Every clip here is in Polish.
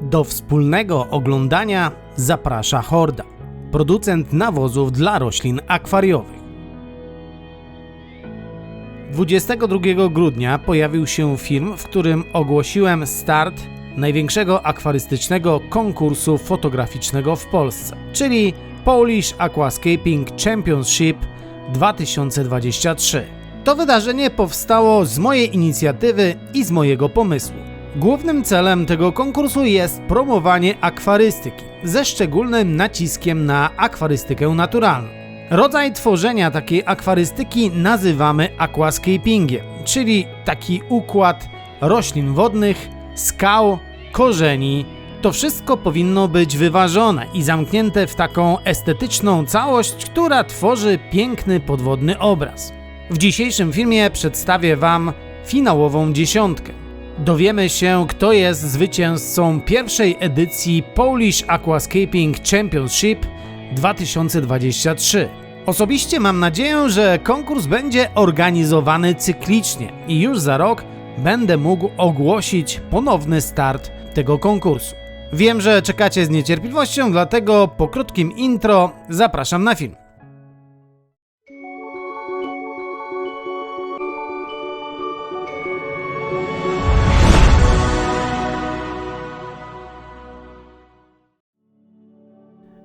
Do wspólnego oglądania zaprasza Horda, producent nawozów dla roślin akwariowych. 22 grudnia pojawił się film, w którym ogłosiłem start największego akwarystycznego konkursu fotograficznego w Polsce, czyli Polish Aquascaping Championship 2023. To wydarzenie powstało z mojej inicjatywy i z mojego pomysłu. Głównym celem tego konkursu jest promowanie akwarystyki, ze szczególnym naciskiem na akwarystykę naturalną. Rodzaj tworzenia takiej akwarystyki nazywamy aquascapingiem, czyli taki układ roślin wodnych, skał, korzeni. To wszystko powinno być wyważone i zamknięte w taką estetyczną całość, która tworzy piękny podwodny obraz. W dzisiejszym filmie przedstawię Wam finałową dziesiątkę. Dowiemy się, kto jest zwycięzcą pierwszej edycji Polish Aquascaping Championship 2023. Osobiście mam nadzieję, że konkurs będzie organizowany cyklicznie i już za rok będę mógł ogłosić ponowny start tego konkursu. Wiem, że czekacie z niecierpliwością, dlatego po krótkim intro zapraszam na film.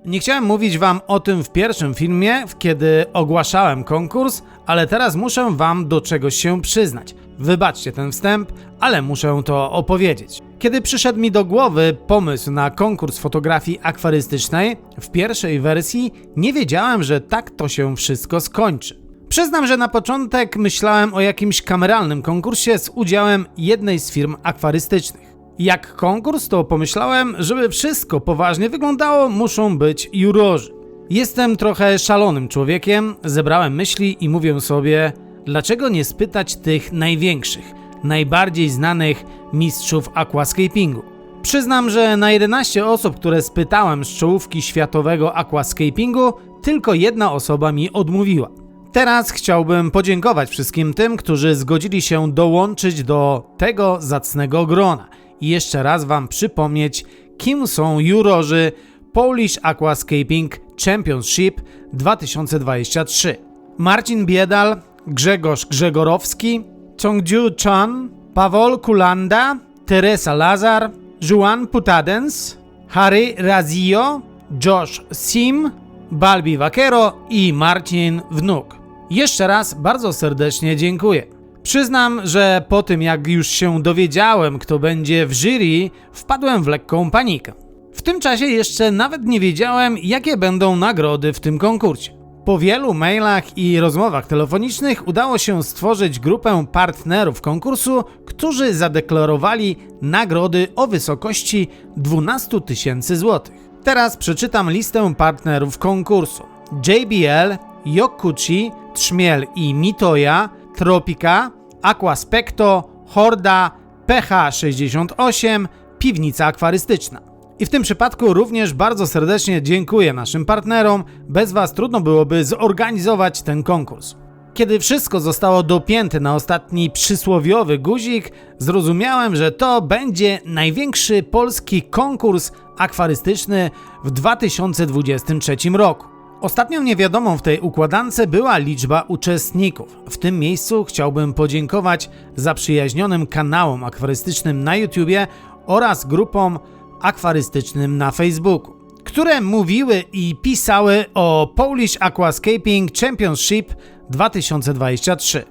Nie chciałem mówić Wam o tym w pierwszym filmie, kiedy ogłaszałem konkurs, ale teraz muszę Wam do czegoś się przyznać. Wybaczcie ten wstęp, ale muszę to opowiedzieć. Kiedy przyszedł mi do głowy pomysł na konkurs fotografii akwarystycznej, w pierwszej wersji nie wiedziałem, że tak to się wszystko skończy. Przyznam, że na początek myślałem o jakimś kameralnym konkursie z udziałem jednej z firm akwarystycznych. Jak konkurs, to pomyślałem, żeby wszystko poważnie wyglądało, muszą być jurorzy. Jestem trochę szalonym człowiekiem, zebrałem myśli i mówię sobie, dlaczego nie spytać tych największych, najbardziej znanych mistrzów aquascapingu. Przyznam, że na 11 osób, które spytałem z czołówki światowego aquascapingu, tylko jedna osoba mi odmówiła. Teraz chciałbym podziękować wszystkim tym, którzy zgodzili się dołączyć do tego zacnego grona i jeszcze raz Wam przypomnieć, kim są jurorzy Polish Aquascaping Championship 2023. Marcin Biedal, Grzegorz Grzegorowski, Chongju Chan, Pawol Kulanda, Teresa Lazar, Juan Putadens, Harry Razio, Josh Sim, Balbi Vaquero i Marcin Wnuk. Jeszcze raz bardzo serdecznie dziękuję. Przyznam, że po tym jak już się dowiedziałem, kto będzie w jury, wpadłem w lekką panikę. W tym czasie jeszcze nawet nie wiedziałem, jakie będą nagrody w tym konkursie. Po wielu mailach i rozmowach telefonicznych udało się stworzyć grupę partnerów konkursu, którzy zadeklarowali nagrody o wysokości 12 tysięcy złotych. Teraz przeczytam listę partnerów konkursu. JBL, Yokuchi, Trzmiel i Mitoya, Tropica, Aquaspecto, Horda, PH68, Piwnica Akwarystyczna. I w tym przypadku również bardzo serdecznie dziękuję naszym partnerom. Bez Was trudno byłoby zorganizować ten konkurs. Kiedy wszystko zostało dopięte na ostatni przysłowiowy guzik, zrozumiałem, że to będzie największy polski konkurs akwarystyczny w 2023 roku. Ostatnią niewiadomą w tej układance była liczba uczestników. W tym miejscu chciałbym podziękować zaprzyjaźnionym kanałom akwarystycznym na YouTubie oraz grupom akwarystycznym na Facebooku, które mówiły i pisały o Polish Aquascaping Championship 2023.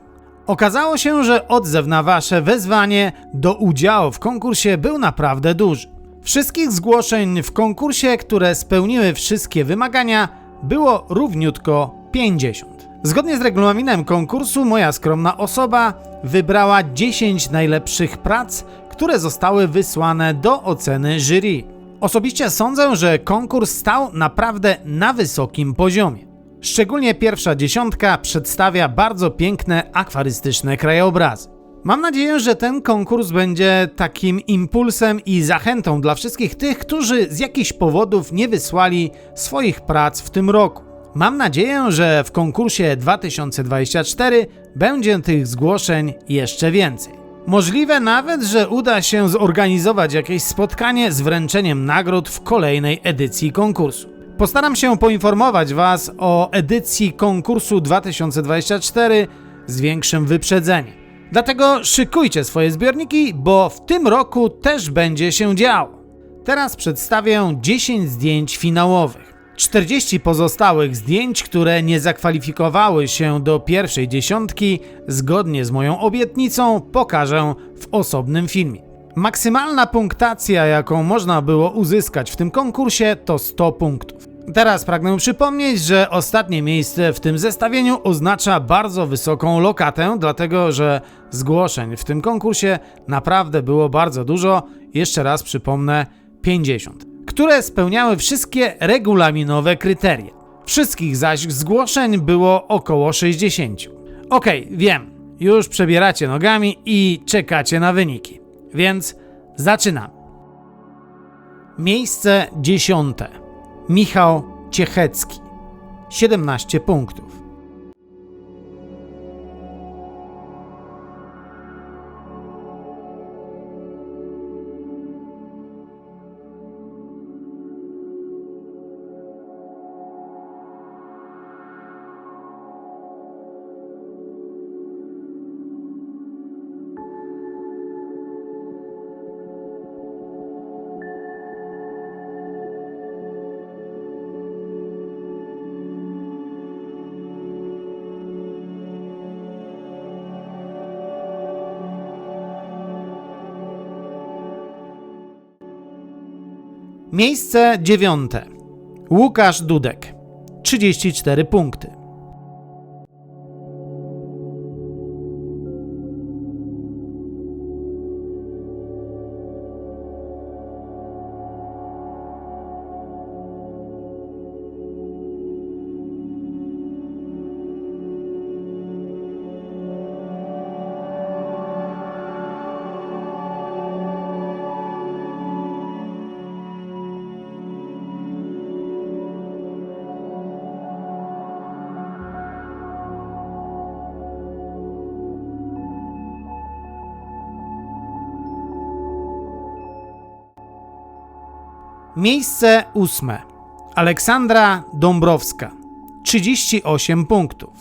Okazało się, że odzew na Wasze wezwanie do udziału w konkursie był naprawdę duży. Wszystkich zgłoszeń w konkursie, które spełniły wszystkie wymagania, było równiutko 50. Zgodnie z regulaminem konkursu, moja skromna osoba wybrała 10 najlepszych prac, które zostały wysłane do oceny jury. Osobiście sądzę, że konkurs stał naprawdę na wysokim poziomie. Szczególnie pierwsza dziesiątka przedstawia bardzo piękne akwarystyczne krajobrazy. Mam nadzieję, że ten konkurs będzie takim impulsem i zachętą dla wszystkich tych, którzy z jakichś powodów nie wysłali swoich prac w tym roku. Mam nadzieję, że w konkursie 2024 będzie tych zgłoszeń jeszcze więcej. Możliwe nawet, że uda się zorganizować jakieś spotkanie z wręczeniem nagród w kolejnej edycji konkursu. Postaram się poinformować Was o edycji konkursu 2024 z większym wyprzedzeniem. Dlatego szykujcie swoje zbiorniki, bo w tym roku też będzie się działo. Teraz przedstawię 10 zdjęć finałowych. 40 pozostałych zdjęć, które nie zakwalifikowały się do pierwszej dziesiątki, zgodnie z moją obietnicą, pokażę w osobnym filmie. Maksymalna punktacja, jaką można było uzyskać w tym konkursie, to 100 punktów. Teraz pragnę przypomnieć, że ostatnie miejsce w tym zestawieniu oznacza bardzo wysoką lokatę, dlatego że zgłoszeń w tym konkursie naprawdę było bardzo dużo. Jeszcze raz przypomnę 50, które spełniały wszystkie regulaminowe kryteria. Wszystkich zaś zgłoszeń było około 60. Okej, wiem, już przebieracie nogami i czekacie na wyniki. Więc zaczynamy. Miejsce dziesiąte. Michał Ciechecki. 17 punktów. Miejsce dziewiąte. Łukasz Dudek. 34 punkty. Miejsce ósme. Aleksandra Dąbrowska. 38 punktów.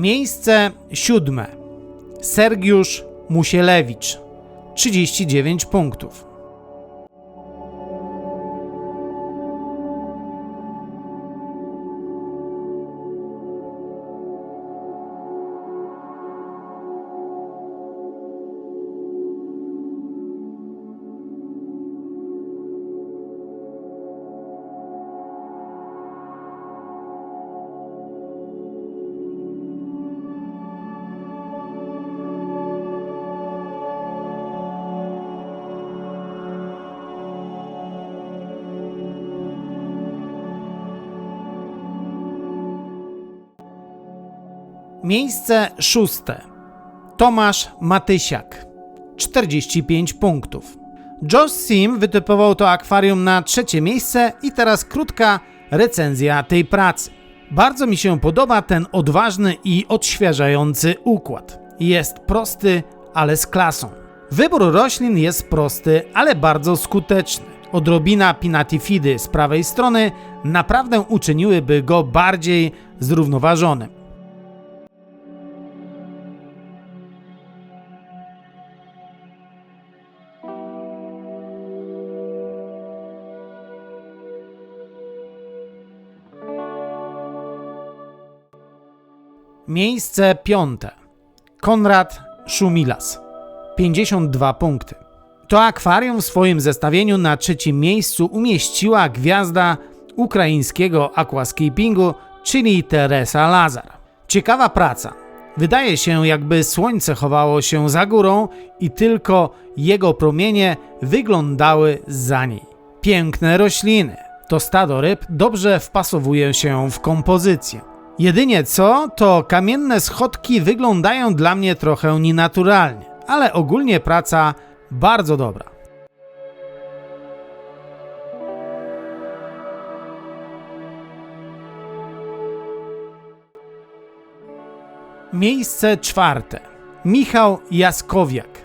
Miejsce siódme. Sergiusz Musielewicz. 39 punktów. Miejsce szóste. Tomasz Matysiak. 45 punktów. Josh Sim wytypował to akwarium na trzecie miejsce i teraz krótka recenzja tej pracy. Bardzo mi się podoba ten odważny i odświeżający układ. Jest prosty, ale z klasą. Wybór roślin jest prosty, ale bardzo skuteczny. Odrobina pinatifidy z prawej strony naprawdę uczyniłyby go bardziej zrównoważonym. Miejsce piąte. Konrad Szumilas. 52 punkty. To akwarium w swoim zestawieniu na trzecim miejscu umieściła gwiazda ukraińskiego aquascapingu, czyli Teresa Lazar. Ciekawa praca. Wydaje się, jakby słońce chowało się za górą i tylko jego promienie wyglądały za niej. Piękne rośliny. To stado ryb dobrze wpasowuje się w kompozycję. Jedynie co, to kamienne schodki wyglądają dla mnie trochę nienaturalnie, ale ogólnie praca bardzo dobra. Miejsce czwarte. Michał Jaskowiak.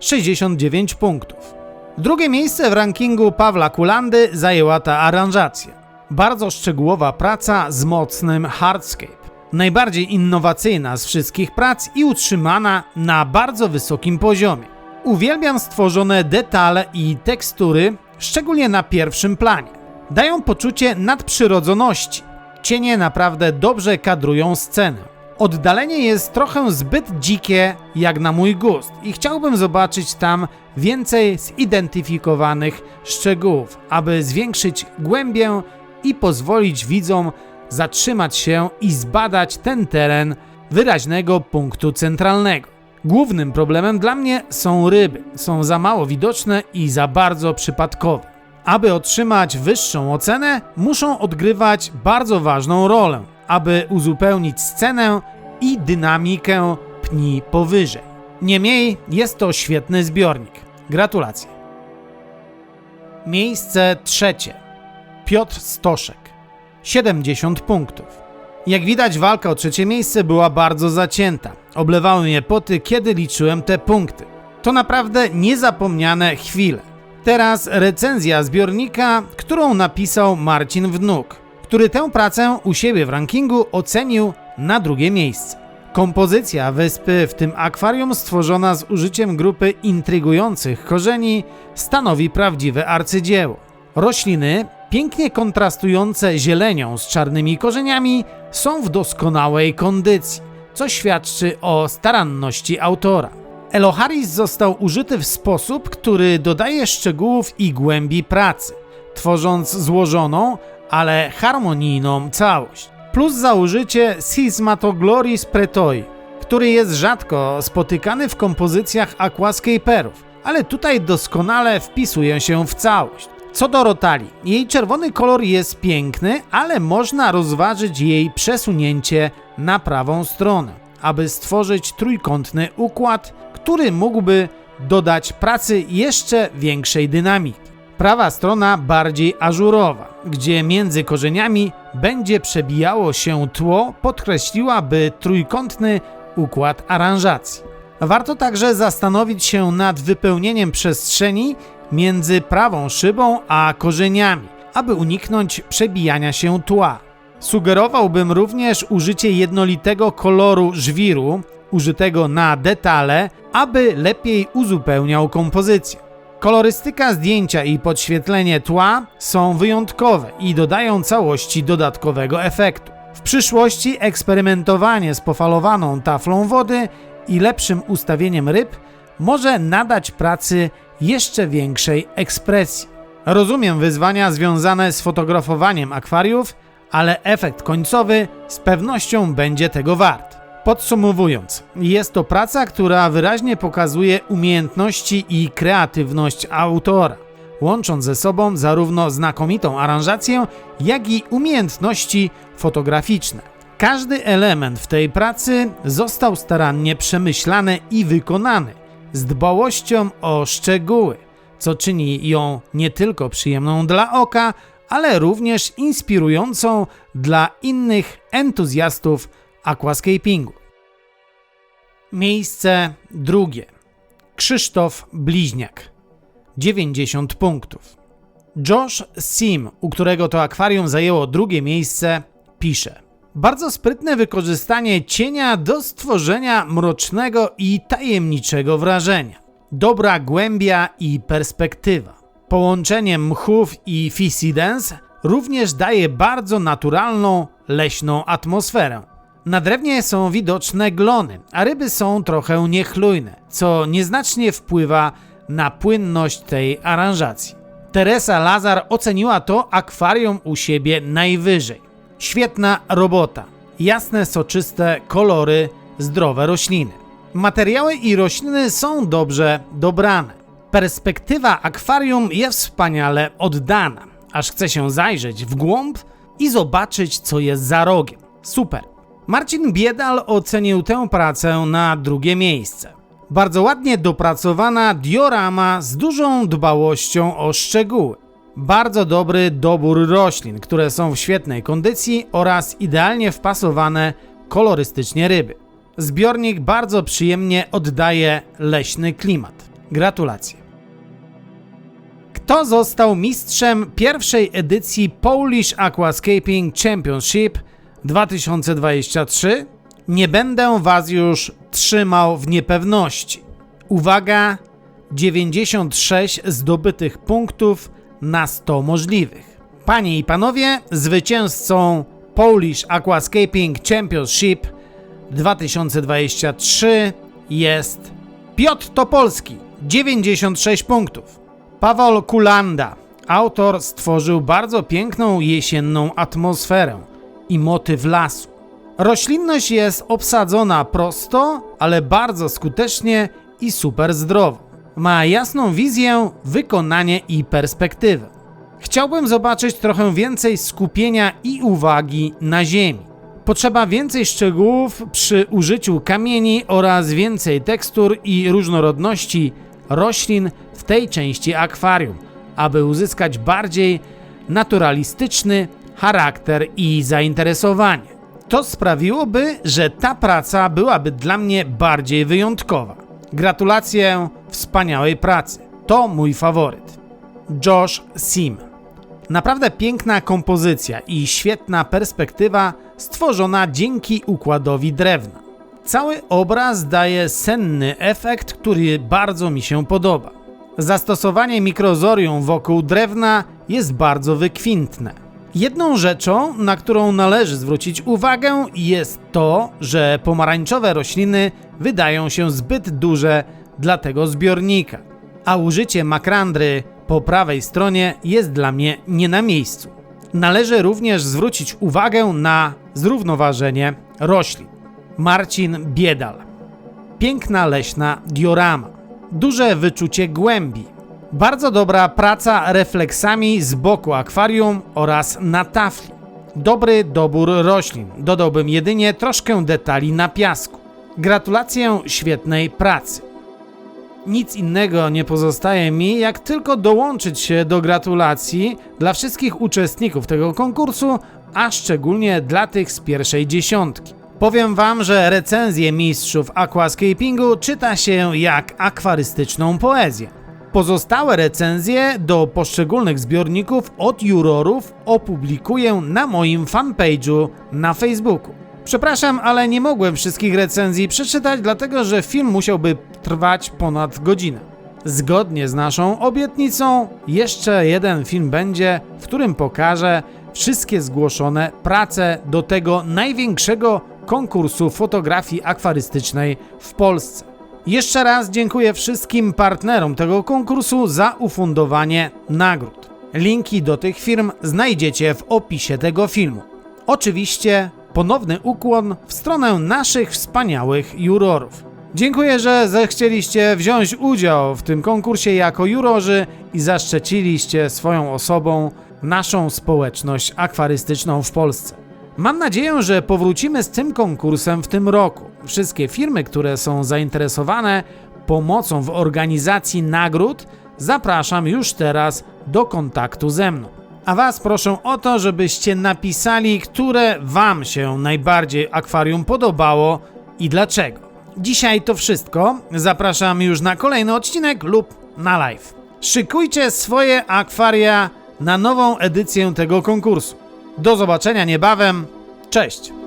69 punktów. Drugie miejsce w rankingu Pawła Kulandy zajęła ta aranżacja. Bardzo szczegółowa praca z mocnym hardscape. Najbardziej innowacyjna z wszystkich prac i utrzymana na bardzo wysokim poziomie. Uwielbiam stworzone detale i tekstury, szczególnie na pierwszym planie. Dają poczucie nadprzyrodzoności. Cienie naprawdę dobrze kadrują scenę. Oddalenie jest trochę zbyt dzikie jak na mój gust i chciałbym zobaczyć tam więcej zidentyfikowanych szczegółów, aby zwiększyć głębię i pozwolić widzom zatrzymać się i zbadać ten teren wyraźnego punktu centralnego. Głównym problemem dla mnie są ryby. Są za mało widoczne i za bardzo przypadkowe. Aby otrzymać wyższą ocenę, muszą odgrywać bardzo ważną rolę, aby uzupełnić scenę i dynamikę pni powyżej. Niemniej jest to świetny zbiornik. Gratulacje. Miejsce trzecie. Piotr Stoszek. 70 punktów. Jak widać, walka o trzecie miejsce była bardzo zacięta. Oblewały mnie poty, kiedy liczyłem te punkty. To naprawdę niezapomniane chwile. Teraz recenzja zbiornika, którą napisał Marcin Wnuk, który tę pracę u siebie w rankingu ocenił na drugie miejsce. Kompozycja wyspy w tym akwarium stworzona z użyciem grupy intrygujących korzeni stanowi prawdziwe arcydzieło. Rośliny, pięknie kontrastujące zielenią z czarnymi korzeniami, są w doskonałej kondycji, co świadczy o staranności autora. Eloharis został użyty w sposób, który dodaje szczegółów i głębi pracy, tworząc złożoną, ale harmonijną całość. Plus za użycie Schismatogloris pretoi, który jest rzadko spotykany w kompozycjach aquascaperów, ale tutaj doskonale wpisuje się w całość. Co do rotali, jej czerwony kolor jest piękny, ale można rozważyć jej przesunięcie na prawą stronę, aby stworzyć trójkątny układ, który mógłby dodać pracy jeszcze większej dynamiki. Prawa strona bardziej ażurowa, gdzie między korzeniami będzie przebijało się tło, podkreśliłaby trójkątny układ aranżacji. Warto także zastanowić się nad wypełnieniem przestrzeni między prawą szybą a korzeniami, aby uniknąć przebijania się tła. Sugerowałbym również użycie jednolitego koloru żwiru, użytego na detale, aby lepiej uzupełniał kompozycję. Kolorystyka zdjęcia i podświetlenie tła są wyjątkowe i dodają całości dodatkowego efektu. W przyszłości eksperymentowanie z pofalowaną taflą wody i lepszym ustawieniem ryb może nadać pracy jeszcze większej ekspresji. Rozumiem wyzwania związane z fotografowaniem akwariów, ale efekt końcowy z pewnością będzie tego wart. Podsumowując, jest to praca, która wyraźnie pokazuje umiejętności i kreatywność autora, łącząc ze sobą zarówno znakomitą aranżację, jak i umiejętności fotograficzne. Każdy element w tej pracy został starannie przemyślany i wykonany z dbałością o szczegóły, co czyni ją nie tylko przyjemną dla oka, ale również inspirującą dla innych entuzjastów aquascapingu. Miejsce drugie. Krzysztof Bliźniak. 90 punktów. Josh Sim, u którego to akwarium zajęło drugie miejsce, pisze: Bardzo sprytne wykorzystanie cienia do stworzenia mrocznego i tajemniczego wrażenia. Dobra głębia i perspektywa. Połączenie mchów i fisidens również daje bardzo naturalną, leśną atmosferę. Na drewnie są widoczne glony, a ryby są trochę niechlujne, co nieznacznie wpływa na płynność tej aranżacji. Teresa Lazar oceniła to akwarium u siebie najwyżej. Świetna robota. Jasne, soczyste kolory, zdrowe rośliny. Materiały i rośliny są dobrze dobrane. Perspektywa akwarium jest wspaniale oddana, aż chce się zajrzeć w głąb i zobaczyć, co jest za rogiem. Super. Marcin Biedal ocenił tę pracę na drugie miejsce. Bardzo ładnie dopracowana diorama z dużą dbałością o szczegóły. Bardzo dobry dobór roślin, które są w świetnej kondycji oraz idealnie wpasowane kolorystycznie ryby. Zbiornik bardzo przyjemnie oddaje leśny klimat. Gratulacje. Kto został mistrzem pierwszej edycji Polish Aquascaping Championship 2023? Nie będę Was już trzymał w niepewności. Uwaga! 96 zdobytych punktów na 100 możliwych. Panie i panowie, zwycięzcą Polish Aquascaping Championship 2023 jest Piotr Topolski, 96 punktów. Paweł Kulanda, autor, stworzył bardzo piękną jesienną atmosferę i motyw lasu. Roślinność jest obsadzona prosto, ale bardzo skutecznie i super zdrowo. Ma jasną wizję, wykonanie i perspektywę. Chciałbym zobaczyć trochę więcej skupienia i uwagi na ziemi. Potrzeba więcej szczegółów przy użyciu kamieni oraz więcej tekstur i różnorodności roślin w tej części akwarium, aby uzyskać bardziej naturalistyczny charakter i zainteresowanie. To sprawiłoby, że ta praca byłaby dla mnie bardziej wyjątkowa. Gratulacje wspaniałej pracy. To mój faworyt. Josh Sim. Naprawdę piękna kompozycja i świetna perspektywa stworzona dzięki układowi drewna. Cały obraz daje senny efekt, który bardzo mi się podoba. Zastosowanie mikrozorium wokół drewna jest bardzo wykwintne. Jedną rzeczą, na którą należy zwrócić uwagę, jest to, że pomarańczowe rośliny wydają się zbyt duże dla tego zbiornika, a użycie makrandry po prawej stronie jest dla mnie nie na miejscu. Należy również zwrócić uwagę na zrównoważenie roślin. Marcin Biedal. Piękna leśna diorama. Duże wyczucie głębi. Bardzo dobra praca refleksami z boku akwarium oraz na tafli. Dobry dobór roślin. Dodałbym jedynie troszkę detali na piasku. Gratulację świetnej pracy. Nic innego nie pozostaje mi, jak tylko dołączyć się do gratulacji dla wszystkich uczestników tego konkursu, a szczególnie dla tych z pierwszej dziesiątki. Powiem Wam, że recenzję mistrzów aquascapingu czyta się jak akwarystyczną poezję. Pozostałe recenzje do poszczególnych zbiorników od jurorów opublikuję na moim fanpage'u na Facebooku. Przepraszam, ale nie mogłem wszystkich recenzji przeczytać, dlatego że film musiałby trwać ponad godzinę. Zgodnie z naszą obietnicą, jeszcze jeden film będzie, w którym pokażę wszystkie zgłoszone prace do tego największego konkursu fotografii akwarystycznej w Polsce. Jeszcze raz dziękuję wszystkim partnerom tego konkursu za ufundowanie nagród. Linki do tych firm znajdziecie w opisie tego filmu. Oczywiście ponowny ukłon w stronę naszych wspaniałych jurorów. Dziękuję, że zechcieliście wziąć udział w tym konkursie jako jurorzy i zaszczeciliście swoją osobą naszą społeczność akwarystyczną w Polsce. Mam nadzieję, że powrócimy z tym konkursem w tym roku. Wszystkie firmy, które są zainteresowane pomocą w organizacji nagród, zapraszam już teraz do kontaktu ze mną. A Was proszę o to, żebyście napisali, które Wam się najbardziej akwarium podobało i dlaczego. Dzisiaj to wszystko. Zapraszam już na kolejny odcinek lub na live. Szykujcie swoje akwaria na nową edycję tego konkursu. Do zobaczenia niebawem. Cześć!